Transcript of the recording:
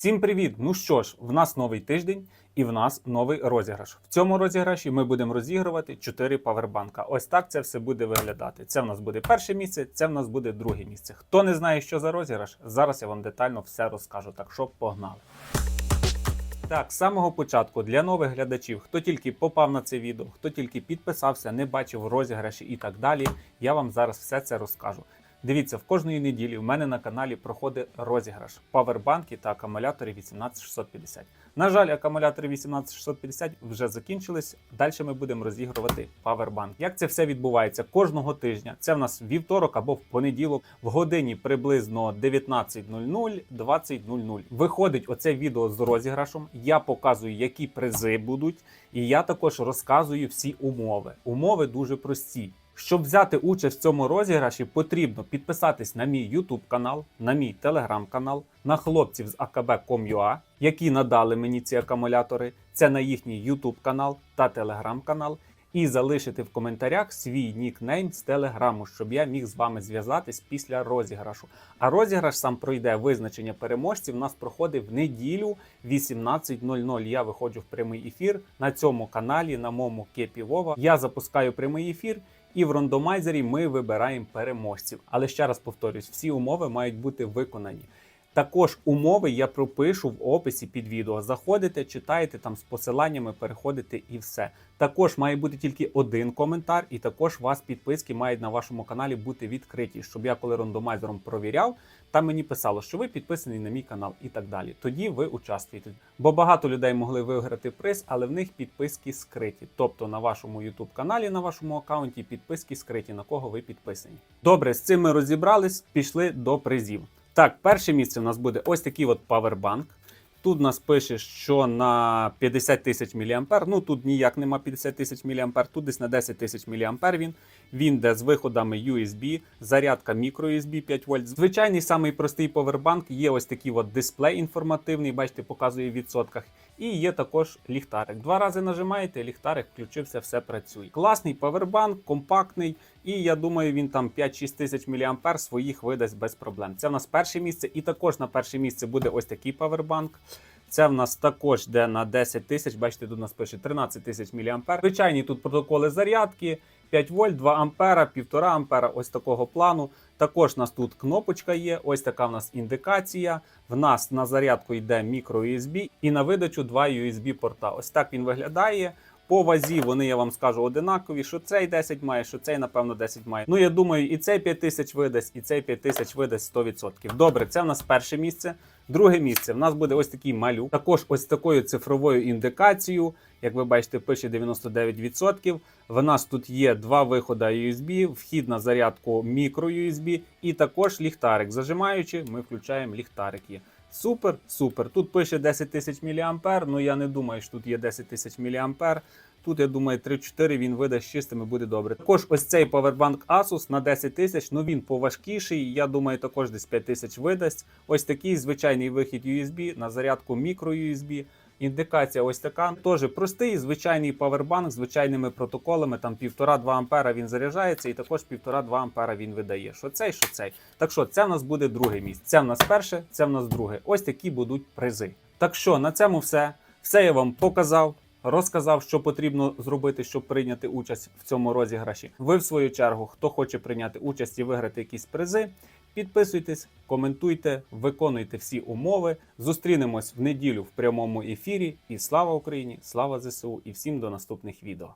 Всім привіт! Ну що ж, в нас новий тиждень і в нас новий розіграш. В цьому розіграші ми будемо розігрувати 4 павербанка. Ось так це все буде виглядати. Це в нас буде перше місце, це в нас буде друге місце. Хто не знає, що за розіграш, зараз я вам детально все розкажу. Так що погнали. Так, з самого початку для нових глядачів, хто тільки попав на це відео, хто тільки підписався, не бачив розіграші і так далі, я вам зараз все це розкажу. Дивіться, в кожної неділі в мене на каналі проходить розіграш павербанки та акумулятори 18650. На жаль, акумулятори 18650 вже закінчились. Далі ми будемо розігрувати павербанк. Як це все відбувається кожного тижня? Це в нас вівторок або в понеділок, в годині приблизно 19.00 20.00. Виходить оце відео з розіграшом. Я показую, які призи будуть, і я також розказую всі умови. Умови дуже прості. Щоб взяти участь в цьому розіграші, потрібно підписатись на мій YouTube канал, на мій Telegram канал, на хлопців з akb.com.ua, які надали мені ці акумулятори. Це на їхній YouTube канал та Telegram канал. І залишити в коментарях свій нікнейм з телеграму, щоб я міг з вами зв'язатись після розіграшу. А розіграш сам пройде визначення переможців. У нас проходить в неділю 18.00. Я виходжу в прямий ефір на цьому каналі, на моєму Кепі Вова. Я запускаю прямий ефір. І в рандомайзері ми вибираємо переможців. Але ще раз повторюсь, всі умови мають бути виконані. Також умови я пропишу в описі під відео. Заходите, читаєте там з посиланнями, переходите і все. Також має бути тільки один коментар, і також вас підписки мають на вашому каналі бути відкриті, щоб я коли рандомайзером провіряв, там мені писало, що ви підписаний на мій канал і так далі. Тоді ви участвуєте. Бо багато людей могли виграти приз, але в них підписки скриті. Тобто на вашому YouTube каналі, на вашому аккаунті підписки скриті, на кого ви підписані. Добре, з цим ми розібрались, пішли до призів. Так, перше місце у нас буде ось такий от павербанк. Тут нас пише, що на 50 тисяч міліампер. Ну тут ніяк нема 50 тисяч міліампер, тут десь на 10 тисяч міліампер він. Він йде з виходами USB, зарядка microUSB 5 вольт. Звичайний самий простий повербанк. Є ось такий от дисплей інформативний, бачите, показує в відсотках. І є також ліхтарик. Два рази нажимаєте, ліхтарик включився, все працює. Класний павербанк, компактний. І я думаю, він там 5-6 тисяч міліампер своїх видасть без проблем. Це в нас перше місце, і також на перше місце буде ось такий павербанк. Це в нас також йде на 10 тисяч. Бачите, тут у нас пише 13 тисяч мА. Звичайні тут протоколи зарядки, 5 вольт, 2 ампера, 1,5 ампера, ось такого плану. Також у нас тут кнопочка є, ось така в нас індикація. В нас на зарядку йде мікро USB і на видачу два USB порта. Ось так він виглядає. По вазі вони, я вам скажу, одинакові, що цей 10 має, що цей, напевно, 10 має. Ну, я думаю, і цей 5000 видасть, і цей 5000 видасть 100%. Добре, це в нас перше місце. Друге місце в нас буде ось такий малюк. Також ось такою цифровою індикацією. Як ви бачите, пише 99%. В нас тут є два виходи USB, вхід на зарядку мікро-USB і також ліхтарик. Зажимаючи, ми включаємо ліхтарик. Супер, супер. Тут пише 10 тисяч мА, ну я не думаю, що тут є 10 тисяч мА. Тут, я думаю, 3-4 він видасть чистим і буде добре. Також ось цей павербанк Asus на 10 тисяч, ну він поважкіший. Я думаю, також десь 5 тисяч видасть. Ось такий звичайний вихід USB на зарядку мікро-USB. Індикація ось така. Теж простий, звичайний павербанк з звичайними протоколами. Там 1,5-2 ампера він заряджається, і також 1,5-2 ампера він видає. Що цей, що цей. Так що це в нас буде друге місце. Це в нас перше, це в нас друге. Ось такі будуть призи. Так що на цьому все. Все я вам показав. Розказав, що потрібно зробити, щоб прийняти участь в цьому розіграші. Ви, в свою чергу, хто хоче прийняти участь і виграти якісь призи, підписуйтесь, коментуйте, виконуйте всі умови. Зустрінемось в неділю в прямому ефірі. І слава Україні! Слава ЗСУ! І всім до наступних відео.